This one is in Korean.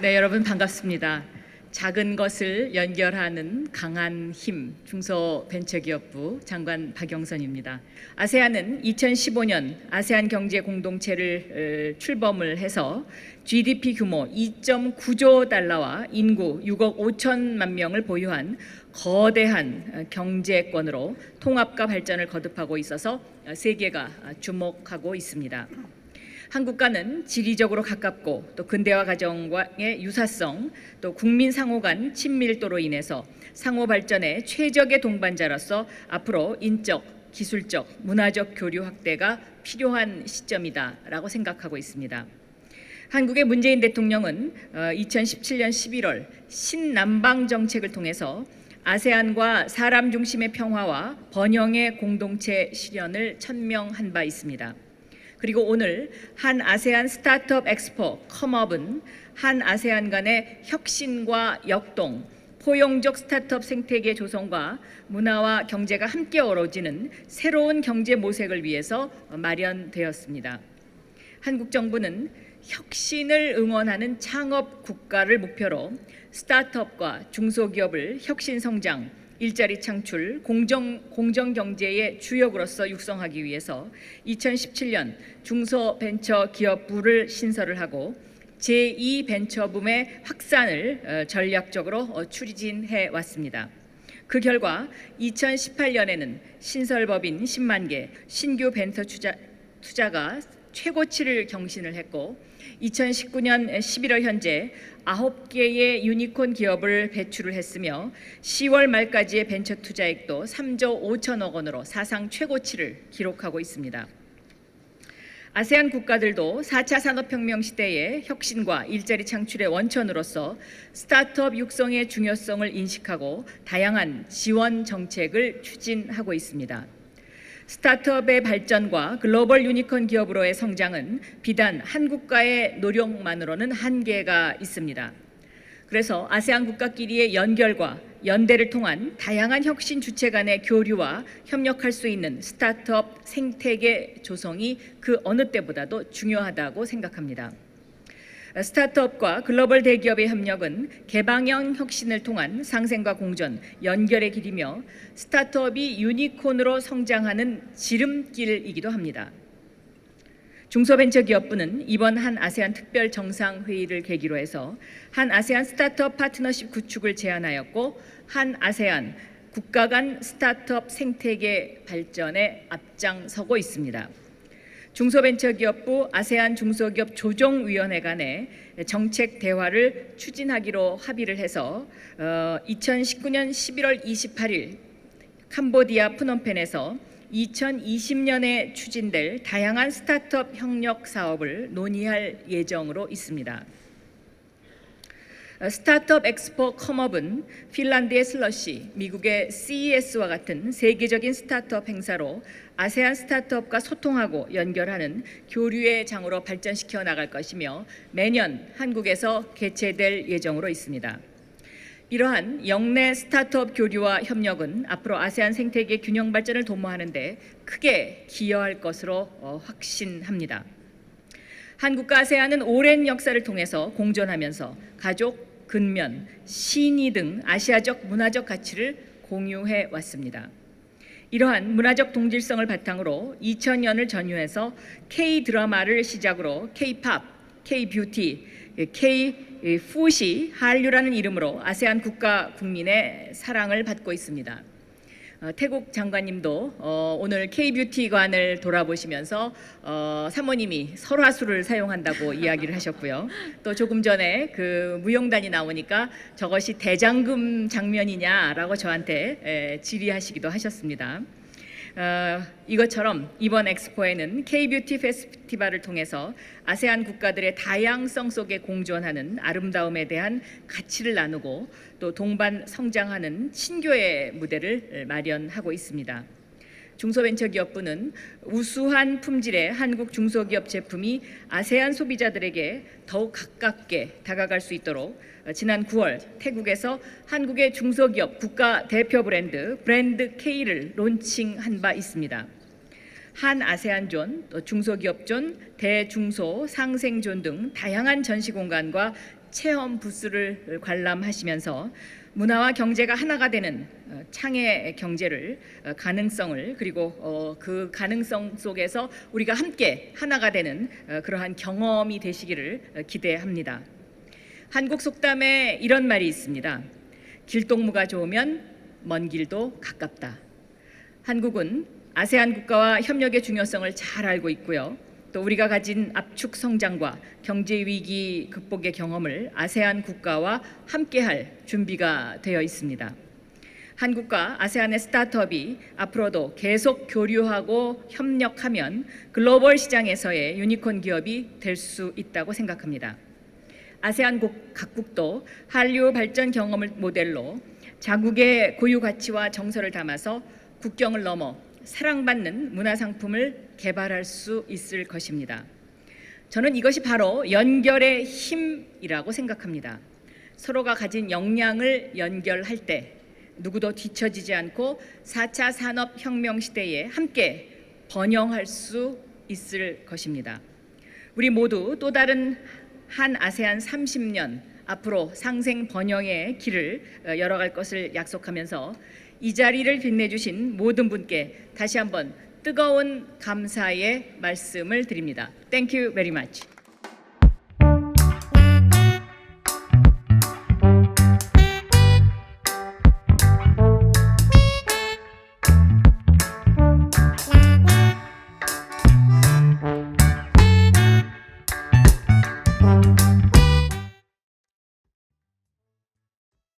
네, 여러분 반갑습니다. 작은 것을 연결하는 강한 힘 중소벤처기업부 장관 박영선입니다. 아세안은 2015년 아세안 경제 공동체를 어, 출범을 해서 GDP 규모 2.9조 달러와 인구 6억 5천만 명을 보유한 거대한 어, 경제권으로 통합과 발전을 거듭하고 있어서 어, 세계가 주목하고 있습니다. 한국과는 지리적으로 가깝고 또 근대화 과정과의 유사성 또 국민 상호 간 친밀도로 인해서 상호 발전의 최적의 동반자로서 앞으로 인적, 기술적, 문화적 교류 확대가 필요한 시점이다라고 생각하고 있습니다. 한국의 문재인 대통령은 2017년 11월 신남방 정책을 통해서 아세안과 사람 중심의 평화와 번영의 공동체 실현을 천명한 바 있습니다. 그리고 오늘 한 아세안 스타트업 엑스포 컴업은 한 아세안 간의 혁신과 역동, 포용적 스타트업 생태계 조성과 문화와 경제가 함께 어우러지는 새로운 경제 모색을 위해서 마련되었습니다. 한국 정부는 혁신을 응원하는 창업 국가를 목표로 스타트업과 중소기업을 혁신 성장, 일자리 창출, 공정, 공정 경제의 주역으로서 육성하기 위해서 2017년 중소벤처기업부를 신설을 하고 제2 벤처붐의 확산을 어, 전략적으로 어, 추진해 왔습니다. 그 결과 2018년에는 신설법인 10만 개, 신규 벤처 투자, 투자가 최고치를 경신을 했고 2019년 11월 현재 9개의 유니콘 기업을 배출을 했으며 10월 말까지의 벤처 투자액도 3조 5천억 원으로 사상 최고치를 기록하고 있습니다. 아세안 국가들도 4차 산업혁명 시대의 혁신과 일자리 창출의 원천으로서 스타트업 육성의 중요성을 인식하고 다양한 지원 정책을 추진하고 있습니다. 스타트업의 발전과 글로벌 유니콘 기업으로의 성장은 비단 한 국가의 노력만으로는 한계가 있습니다. 그래서 아세안 국가끼리의 연결과 연대를 통한 다양한 혁신 주체 간의 교류와 협력할 수 있는 스타트업 생태계 조성이 그 어느 때보다도 중요하다고 생각합니다. 스타트업과 글로벌 대기업의 협력은 개방형 혁신을 통한 상생과 공존, 연결의 길이며 스타트업이 유니콘으로 성장하는 지름길이기도 합니다. 중소벤처기업부는 이번 한 아세안 특별 정상회의를 계기로 해서 한 아세안 스타트업 파트너십 구축을 제안하였고 한 아세안 국가 간 스타트업 생태계 발전에 앞장서고 있습니다. 중소벤처기업부 아세안 중소기업 조정위원회 간의 정책 대화를 추진하기로 합의를 해서 2019년 11월 28일 캄보디아 프놈펜에서 2020년에 추진될 다양한 스타트업 협력 사업을 논의할 예정으로 있습니다. 스타트업 엑스포 컴업은 핀란드의 슬러시, 미국의 CES와 같은 세계적인 스타트업 행사로 아세안 스타트업과 소통하고 연결하는 교류의 장으로 발전시켜 나갈 것이며 매년 한국에서 개최될 예정으로 있습니다. 이러한 영내 스타트업 교류와 협력은 앞으로 아세안 생태계 균형 발전을 도모하는 데 크게 기여할 것으로 어, 확신합니다. 한국과 아세안은 오랜 역사를 통해서 공존하면서 가족, 근면, 신의 등 아시아적 문화적 가치를 공유해 왔습니다. 이러한 문화적 동질성을 바탕으로 2000년을 전후해서 K 드라마를 시작으로 K-팝, K-뷰티, K-푸시, 한류라는 이름으로 아세안 국가 국민의 사랑을 받고 있습니다. 어, 태국 장관님도 어, 오늘 K-뷰티관을 돌아보시면서 어, 사모님이 설화수를 사용한다고 이야기를 하셨고요. 또 조금 전에 그 무용단이 나오니까 저것이 대장금 장면이냐라고 저한테 에, 질의하시기도 하셨습니다. 어, 이것처럼 이번 엑스포에는 K-뷰티 페스티벌을 통해서 아세안 국가들의 다양성 속에 공존하는 아름다움에 대한 가치를 나누고 또 동반 성장하는 신교의 무대를 마련하고 있습니다. 중소벤처기업부는 우수한 품질의 한국 중소기업 제품이 아세안 소비자들에게 더욱 가깝게 다가갈 수 있도록 지난 9월 태국에서 한국의 중소기업 국가 대표 브랜드 브랜드 K를 론칭한 바 있습니다. 한 아세안존, 또 중소기업존, 대중소, 상생존 등 다양한 전시 공간과 체험 부스를 관람하시면서 문화와 경제가 하나가 되는 어, 창의 경제를 어, 가능성을 그리고 어, 그 가능성 속에서 우리가 함께 하나가 되는 어, 그러한 경험이 되시기를 어, 기대합니다. 한국 속담에 이런 말이 있습니다. 길동무가 좋으면 먼 길도 가깝다. 한국은 아세안 국가와 협력의 중요성을 잘 알고 있고요. 또 우리가 가진 압축 성장과 경제 위기 극복의 경험을 아세안 국가와 함께할 준비가 되어 있습니다. 한국과 아세안의 스타트업이 앞으로도 계속 교류하고 협력하면 글로벌 시장에서의 유니콘 기업이 될 수 있다고 생각합니다. 아세안 국 각국도 한류 발전 경험을 모델로 자국의 고유 가치와 정서를 담아서 국경을 넘어 사랑받는 문화 상품을 개발할 수 있을 것입니다. 저는 이것이 바로 연결의 힘이라고 생각합니다. 서로가 가진 역량을 연결할 때 누구도 뒤처지지 않고 4차 산업혁명 시대에 함께 번영할 수 있을 것입니다. 우리 모두 또 다른 한 아세안 30년 앞으로 상생 번영의 길을 어, 열어갈 것을 약속하면서 이 자리를 빛내주신 모든 분께 다시 한번 뜨거운 감사의 말씀을 드립니다. Thank you very much.